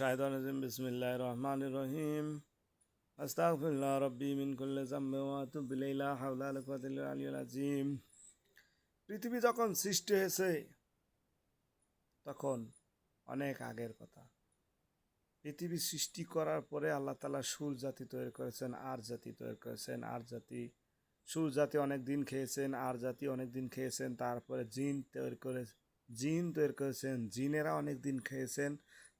শাইতানির রাজিম, বিসমিল্লাহির রহমানির রহিম। আস্তাগফিরুল্লাহ রাব্বি মিন কুল্লি যামবি ওয়া আতুবু ইলাইহি, লা হাওলা ওয়া পৃথিবী যখন সৃষ্টি হয়েছে, তখন অনেক আগের কথা। পৃথিবী সৃষ্টি করার পরে আল্লাহ তালা সুর জাতি তৈরি করেছেন, আর জাতি তৈরি করেছেন, আর জাতি, সুর জাতি অনেক দিন খেয়েছেন, আর জাতি অনেক দিন খেয়েছেন, তারপরে জিন তৈরি করে, জিন তৈরি করেছেন, জিনেরা অনেক দিন খেয়েছেন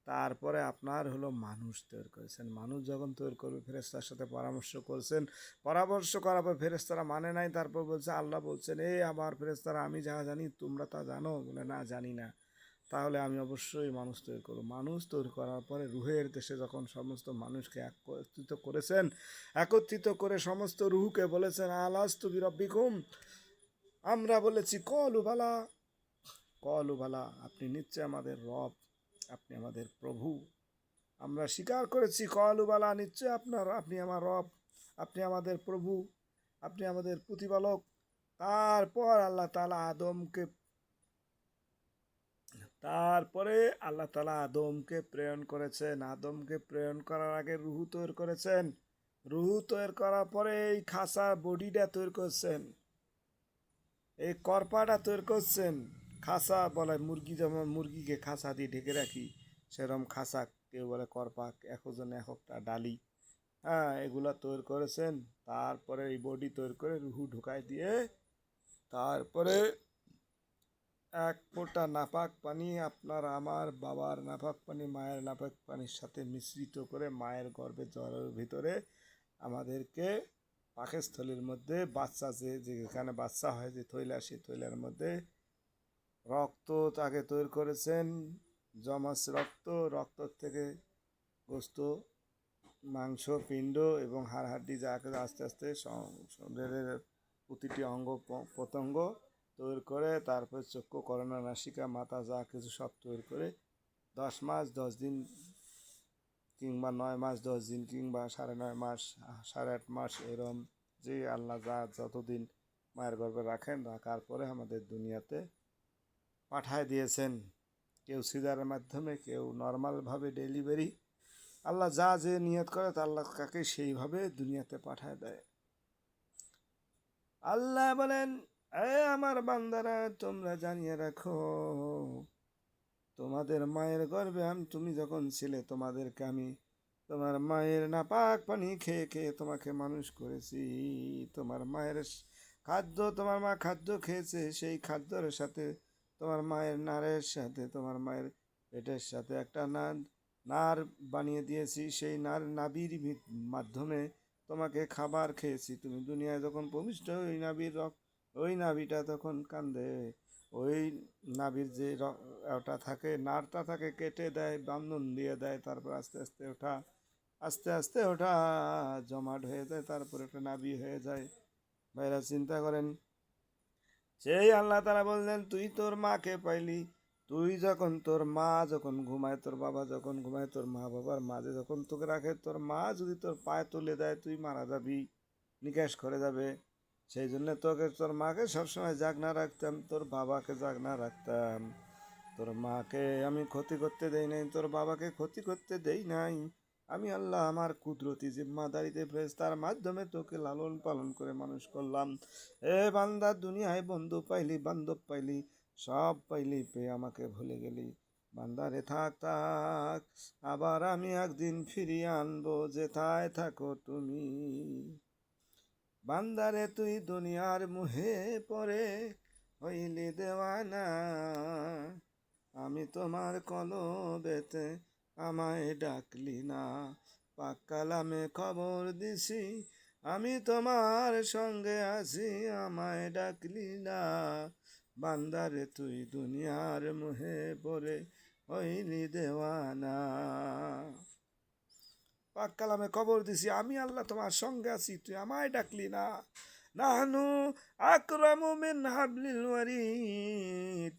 তারপরে আপনার হলো মানুষ তৈরি করেছেন। মানুষ যখন তৈরি করবে ফেরেস্তার সাথে পরামর্শ করছেন। পরামর্শ করার পর ফেরেস্তারা মানে নাই, তারপর বলছে, আল্লাহ বলছেন এই আমার ফেরেস্তারা আমি যা জানি, তোমরা তা জানো? বলে, না, জানি না। তাহলে আমি অবশ্যই মানুষ তৈরি করব। মানুষ তৈরি করার পরে রুহের দেশে যখন সমস্ত মানুষকে একত্রিত করেছেন, একত্রিত করে সমস্ত রুহুকে বলেছেন আলাস তু বিরব্বিকুম। আমরা বলেছি, কলু ভালা কলু ভালা আপনি নিশ্চয় আমাদের রব। আপনি আমাদের প্রভু। আমরা স্বীকার করেছি, কলু বালা, নিশ্চয় আপনার, আপনি আমার রব, আপনি আমাদের প্রভু, আপনি আমাদের প্রতিপালক। তারপর আল্লাহ তালা আদমকে, তারপরে আল্লাহ তালা আদমকে প্রেরণ করেছেন। আদমকে প্রেরণ করার আগে রুহু তৈরি করেছেন। রুহু তৈরি করার পরে এই খাসা বডিটা তৈরি করছেন। এই করপাটা তৈরি করছেন। খাসা বলে মুরগি যেমন মুরগিকে খাসা দিয়ে ঢেকে রাখি সেরকম খাসা কেউ বলে করপাক, একজন একটা ডালি। হ্যাঁ এগুলা তৈরি করেছেন, তারপরে এই বডি তৈরি করে রুহু ঢুকাই দিয়ে, তারপরে এক ফোঁটা নাপাক পানি আপনার আমার বাবার নাপাক পানি, মায়ের নাপাক পানির সাথে মিশ্রিত করে মায়ের গর্ভে জলের ভিতরে আমাদেরকে পাকস্থলীর মধ্যে বাচ্চা যে, যেখানে বাচ্চা হয় যে থৈলা সেই থৈলার মধ্যে রক্ত তাকে তৈরি করেছেন। জমাস রক্ত রক্ত থেকে গোস্ত, মাংস, পিণ্ড এবং হাড় হাড্ডি যা কিছু আস্তে আস্তে শরীরের প্রতিটি অঙ্গ প্রত্যঙ্গ তৈরি করে, তারপর চক্ষু করোনা নাসিকা, মাথা যা কিছু সব তৈরি করে দশ মাস, দশ দিন কিংবা নয় মাস, দশ দিন কিংবা সাড়ে নয় মাস, সাড়ে আট মাস এরম যে আল্লাহ যা যতদিন মায়ের গর্ভে রাখেন, রাখার পরে আমাদের দুনিয়াতে পাঠায় দিয়েছেন। কেউ সিজারের মাধ্যমে, কেউ নর্মালভাবে ডেলিভারি। আল্লাহ যা যে নিয়ত করে, তা আল্লাহ কাকে সেইভাবে দুনিয়াতে পাঠায় দেয়। আল্লাহ বলেন, এ আমার বান্দারা, তোমরা জানিয়ে রাখো, তোমাদের মায়ের গর্বে আমি, তুমি যখন ছিলে, তোমাদেরকে আমি তোমার মায়ের নাপাক পানি খেয়ে খেয়ে তোমাকে মানুষ করেছি। তোমার মায়ের খাদ্য, তোমার মা খাদ্য খেয়েছে, সেই খাদ্যের সাথে তোমার মায়ের নারের সাথে, তোমার মায়ের পেটের সাথে একটা নার নার বানিয়ে দিয়েছি। সেই নার নাবির মাধ্যমে তোমাকে খাবার খেয়েছি। তুমি দুনিয়ায় যখন প্রবিষ্ট ওই নাবির রক্ত, ওই নাবিটা তখন কান্দে। ওই নাবির যে ওটা থাকে নারটা থাকে, কেটে দেয়, বান্ধন দিয়ে দেয়, তারপর আস্তে আস্তে ওঠা, আস্তে আস্তে ওটা জমাট হয়ে যায়, তারপর একটা নাবি হয়ে যায়। ভাইরা চিন্তা করেন সেই আল্লাহ তারা বললেন, তুই তোর মাকে পাইলি। তুই যখন তোর মা যখন ঘুমায়, তোর বাবা যখন ঘুমায়, তোর মা বাবার মাঝে যখন তোকে রাখে, তোর মা যদি তোর পায়ে তুলে দেয়, তুই মারা যাবি, নিকাশ করে যাবে। সেই জন্য তোকে, তোর মাকে সবসময় জাগনা রাখতাম, তোর বাবাকে জাগনা রাখতাম। তোর মাকে আমি ক্ষতি করতে দেই নাই, তোর বাবাকে ক্ষতি করতে দেই নাই। আমি আল্লাহ আমার কুদরতি জিম্মাদারিতে ফেস তার মাধ্যমে তোকে লালন পালন করে মানুষ করলাম। এ বান্দা, দুনিয়ায় বন্ধু পাইলি, বান্ধব পাইলি, সব পাইলি, পেয়ে আমাকে ভুলে গেলি। বান্দারে থাক থাক, আবার আমি একদিন ফিরিয়ে আনব, যেথায় থাকো তুমি। বান্দারে, তুই দুনিয়ার মুহে পরে হইলি দেওয়ানা। আমি তোমার কলবেতে আমায় ডাকলি না। পাক্কালামে খবর দিছি, আমি তোমার সঙ্গে আছি, আমায় ডাকলি না। বান্দারে, তুই দুনিয়ার মুহে পরে হইলি দেওয়ানা। পাক কালামে কবর দিছি, আমি আল্লাহ তোমার সঙ্গে আছি, তুই আমায় ডাকলি না। নাহনু আকরামু মিন হাবলিল ওয়ারিদ।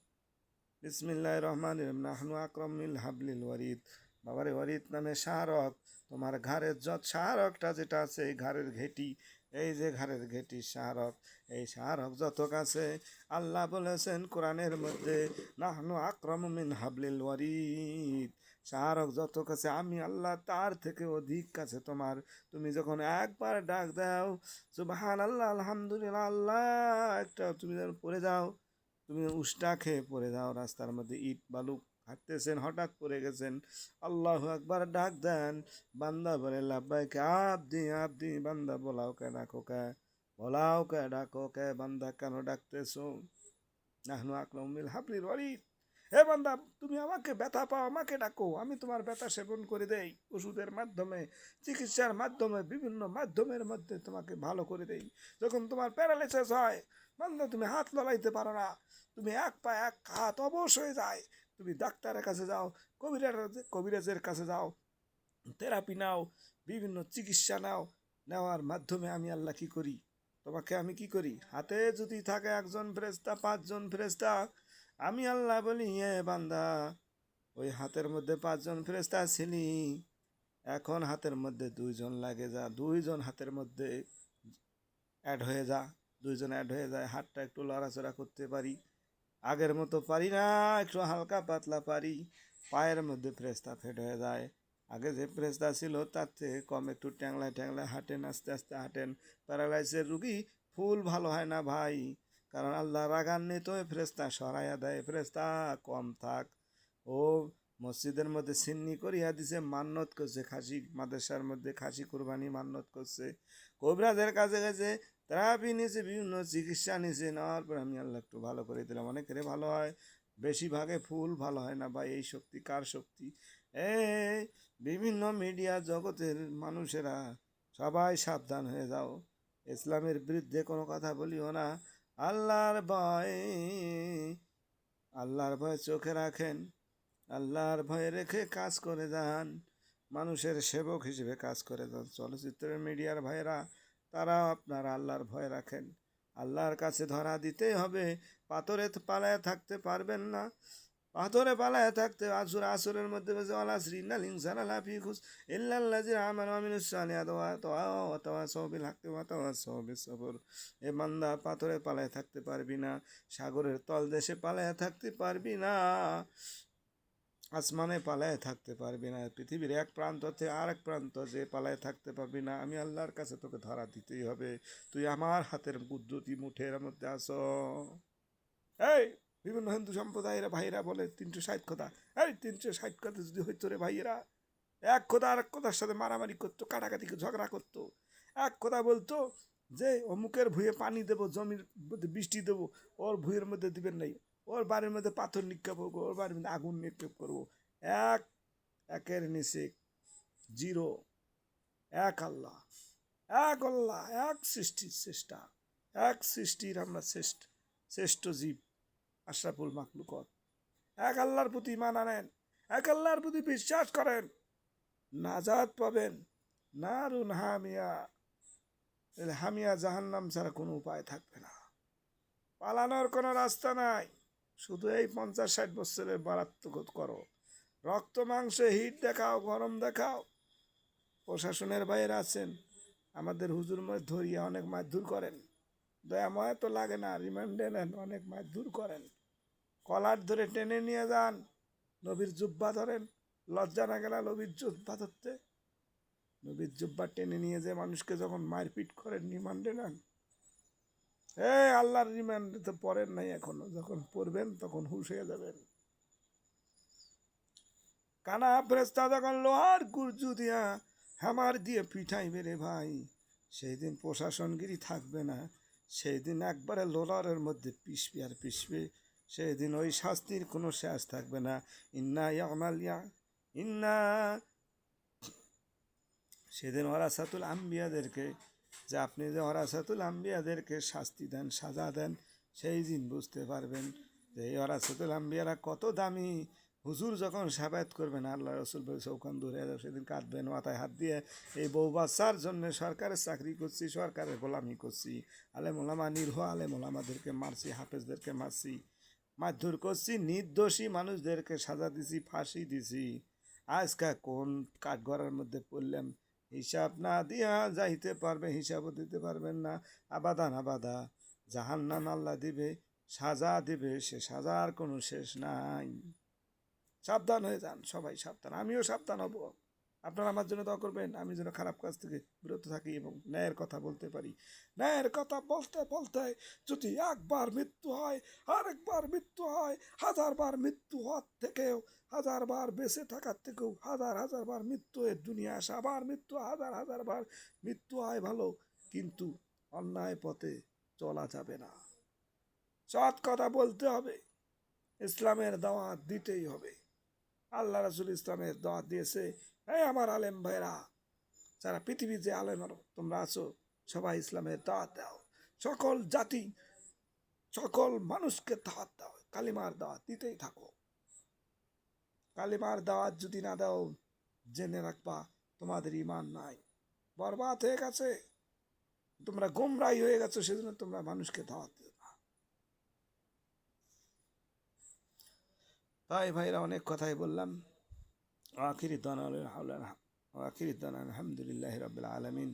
বিসমিল্লাহ রহমান নাহনু আকরম মিল হাবলিল ওয়ারিদ। বাবারে ওয়ারিদ নামে শাহরক তোমার ঘাড়ের যত শাহরকটা যেটা আছে, এই ঘাড়ের ঘেটি, এই যে ঘরের ঘেটি শাহরক এই শাহরক যত কাছে, আল্লাহ বলেছেন কোরআনের মধ্যে, নাহনু আক্রম মিন হাবলিল ওয়ারিদ। শাহরক যত কাছে, আমি আল্লাহ তার থেকে অধিক কাছে তোমার। তুমি যখন একবার ডাক দাও সুবাহান আল্লাহ আলহামদুলিল্লাহ, আল্লাহ, একটা তুমি যেন পড়ে যাও তুমি উষ্টা খেয়ে পড়ে যাও, রাস্তার মধ্যে ইট বালু হাঁটতেছেন হঠাৎ পড়ে গেছেন। আল্লাহ একবার ডাক দেন, বান্দা বলে, লাব্বাইকে, আবদি আবদি, বান্দা বলাও কে ডাকো কে? বলাও কে ডাকো কে? বান্দা কেন ডাকতেছো? নাহনু আকলাম মিল হাবলির ওয়ারিদ হে বান্দা, তুমি আমাকে ব্যথা পাও, আমাকে ডাকো, আমি তোমার ব্যথা সেবন করে দেই, ওষুধের মাধ্যমে, চিকিৎসার মাধ্যমে, বিভিন্ন মাধ্যমের মধ্যে তোমাকে ভালো করে দেই। যখন তোমার প্যারালাইসিস হয় বান্দা তুমি হাত লড়াইতে পারো না। তুমি এক পা, এক হাত অবশ হয়ে যায়। তুমি ডাক্তারের কাছে যাও, কবিরাজ, কবিরাজের কাছে যাও। থেরাপি নাও, বিভিন্ন চিকিৎসা নাও। নেওয়ার মাধ্যমে আমি আল্লাহ কি করি? তোমাকে আমি কি করি? হাতে যদি থাকে একজন ফেরেস্তা পাঁচজন ফেরেস্তা আমি আল্লাহ বলি, এ বান্দা, ওই হাতের মধ্যে পাঁচজন ফেরেস্তা ছিলি। এখন হাতের মধ্যে দুইজন লাগে যা, দুইজন হাতের মধ্যে অ্যাড হয়ে যা। দুইজন অ্যাড হয়ে যায়, হাতটা একটু লড়াচড়া করতে পারি। আগের মতো পারি না, একটু হালকা পাতলা পারি। পায়ের মধ্যে ফ্রেস্তা ফেট হয়ে যায়। আগে যে ফ্রেস্তা ছিল, তার থেকে কম একটু ট্যাংলায় ট্যাংলায় হাঁটেন, আস্তে আস্তে হাঁটেন। প্যারালাইসের রুগী, ফুল ভালো হয় না ভাই। কারণ আল্লাহ রাগান্বিত ফ্রেস্তা সরাইয়া দেয় ফ্রেস্তা কম থাক। ও মসজিদের মধ্যে সিন্নি করিয়া দিছে মান্নত করছে, খাসি মাদ্রাসার মধ্যে খাসি কুরবানি মান্নত করছে। কবিরাজের কাছে গেছে থেরাপি নিয়েছে, বিভিন্ন চিকিৎসা নিয়েছে, নেওয়ার পর আমি আল্লাহ একটু ভালো করে দিলাম। অনেকের ভালো হয় বেশিরভাগে ফুল ভালো হয় না, বা এই শক্তি কার শক্তি? এই বিভিন্ন মিডিয়া জগতের মানুষেরা সবাই সাবধান হয়ে যাও। ইসলামের বিরুদ্ধে কোনো কথা বলিও না। আল্লাহর ভয় আল্লাহর ভয় চোখে রাখেন, আল্লাহর ভয়ে রেখে কাজ করে যান। মানুষের সেবক হিসেবে কাজ করে যান। চলচ্চিত্রের মিডিয়ার ভাইয়েরা তারা আপনারা আল্লাহর ভয় রাখেন। আল্লাহর কাছে ধরা দিতেই হবে। পাথরে পালায় থাকতে পারবেন না। পাথরে পালায় থাকতে আসুর আসরের মধ্যে আলা আমার সবর। এ বান্দা পাথরে পালায় থাকতে পারবি না। সাগরের তল দেশে পালায় থাকতে পারবি না। আসমানে পালায় থাকতে পারবি না, পৃথিবীর এক প্রান্ত থেকে আর এক প্রান্ত যে পালায় থাকতে পারবি না, আমি আল্লাহর কাছে তোকে ধরা দিতেই হবে। তুই আমার হাতের কুদরতি মুঠের মধ্যে আস। এই, বিভিন্ন হিন্দু সম্প্রদায়ের ভাইরা বলে, তিনশো ষাট কথা। এই, তিনশো ষাট কথা যদি হইতো রে ভাইয়েরা, এক কথা আর এক কথার সাথে মারামারি করতো, কাটাকাটি ঝগড়া করতো। এক কথা বলতো যে, অমুকের ভুঁয়ে পানি দেবো, জমির মধ্যে বৃষ্টি দেবো, ওর ভুঁয়ের মধ্যে দিবেন নাই। ওর বাড়ির মধ্যে পাথর নিক্ষেপ করব, ওর বাড়ির মধ্যে আগুন নিক্ষেপ করব। এক, একের নিচে জিরো, এক আল্লাহ এক আল্লাহ, এক সৃষ্টির চেষ্টা এক সৃষ্টির আমরা শ্রেষ্ঠ শ্রেষ্ঠ জীব, আশরাফুল মাকলুকত এক আল্লাহর প্রতি ইমান আনেন, এক আল্লাহর প্রতি বিশ্বাস করেন নাজাদ পাবেন। নারুন হামিয়া হামিয়া জাহান্নাম ছাড়া কোনো উপায় থাকবে না। পালানোর কোনো রাস্তা নাই। শুধু এই পঞ্চাশ ষাট বছরের মারাত্মক করো। রক্ত, মাংসে, হিট দেখাও, গরম দেখাও। প্রশাসনের বাইরে আছেন। আমাদের হুজুর মধ্যে ধরিয়ে অনেক মারধর করেন। দয়াময় তো লাগে না রিমান্ডে নেন, অনেক মারধর করেন। কলার ধরে টেনে নিয়ে যান, নবীর জুব্বা ধরেন। লজ্জা না গেলা নবীর জুব্বা ধরতে। নবীর জুব্বা টেনে নিয়ে যে মানুষকে যখন মারপিট করেন রিমান্ডে নেন। এ, আল্লাহর রিমান্ডে তো পড়েন নাই এখনও। যখন পড়বেন তখন হুশ হয়ে যাবেন। কানা ফ্রেস্তা যখন লোহার গুর্জু দিয়া হামার দিয়ে পিঠাইবে রে ভাই সেই দিন প্রশাসনগিরি থাকবে না। সেই দিন একবারে লোলারের মধ্যে পিসবে আর পিসবে সেই দিন ওই শাস্তির কোনো শেষ থাকবে না। ইন্না ইয়ামালিয়া, ইন্না সেদিন ওরাসাতুল আম্বিয়াদেরকে যে আপনি যে ওরাসাতুল আম্বিয়াদেরকে শাস্তি দেন, সাজা দেন, সেই দিন বুঝতে পারবেন যে এই ওরাসাতুল আম্বিয়ারা কত দামি। হুজুর যখন সাবায়াত করবেন, আল্লাহ রসুল বলছে ওখান দূরে যাও, সেদিন কাঁদবেন, মাথায় হাত দিয়ে এই বউ বাচ্চার জন্য সরকারের চাকরি করছি, সরকারের গোলামি করছি। আলে মোলামা নির্হ আলে মোলামাদেরকে মারছি, হাফেজদেরকে মারছি, মারধর করছি, নির্দোষী মানুষদেরকে সাজা দিছি, ফাঁসি দিছি। আজকা কোন কাঠগড়ার মধ্যে পড়লাম হিসাব না দিয়া যাইতে পারবে, হিসাবও দিতে পারবেন না। আবাদা না বাদা জাহান্নাম আল্লাহ দিবে, সাজা দিবে, সে সাজার কোনো শেষ নাই। সাবধান হয়ে যান, সবাই সাবধান, আমিও সাবধান হব। আপনারা আমার জন্য দোয়া করবেন, আমি যেন খারাপ কাজ থেকে বিরত থাকি এবং ন্যায়ের কথা বলতে পারি। ন্যায়ের কথা বলতে বলতে যদি একবার মৃত্যু হয়, আরেকবার মৃত্যু হয় হাজারবার মৃত্যু হওয়ার থেকেও হাজারবার বেঁচে থাকার থেকেও, হাজার হাজার বার মৃত্যু হয়ে দুনিয়া আসে, আবার মৃত্যু, হাজার হাজার বার মৃত্যু হয় ভালো, কিন্তু অন্যায় পথে চলা যাবে না। সৎ কথা বলতে হবে, ইসলামের দাওয়াত দিতেই হবে। আল্লাহ রাসুল ইসলামের দাওয়াত দিয়েছে এই আমার আলেম ভাইরা যারা পৃথিবীর যে আলেম তোমরা আছো, সবাই ইসলামের দাওয়াত দাও। সকল জাতি, সকল মানুষকে দাওয়াত দাও, কালিমার দাওয়াত দিতেই থাকো। কালিমার দাওয়াত যদি না দাও, জেনে রাখবা, তোমাদের ইমান নাই। বরবাদ হয়ে গেছে। তোমরা গোমরাই হয়ে গেছো, সেজন্য তোমরা মানুষকে দাওয়াত দিও তাই ভাইরা অনেক কথাই বললাম। আখিরি দান আখিরি আলহামদুলিল্লাহ রবিল আলমিন।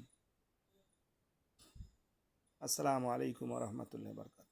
আসসালামু আলাইকুম রহমতুল্লাহ বরকাত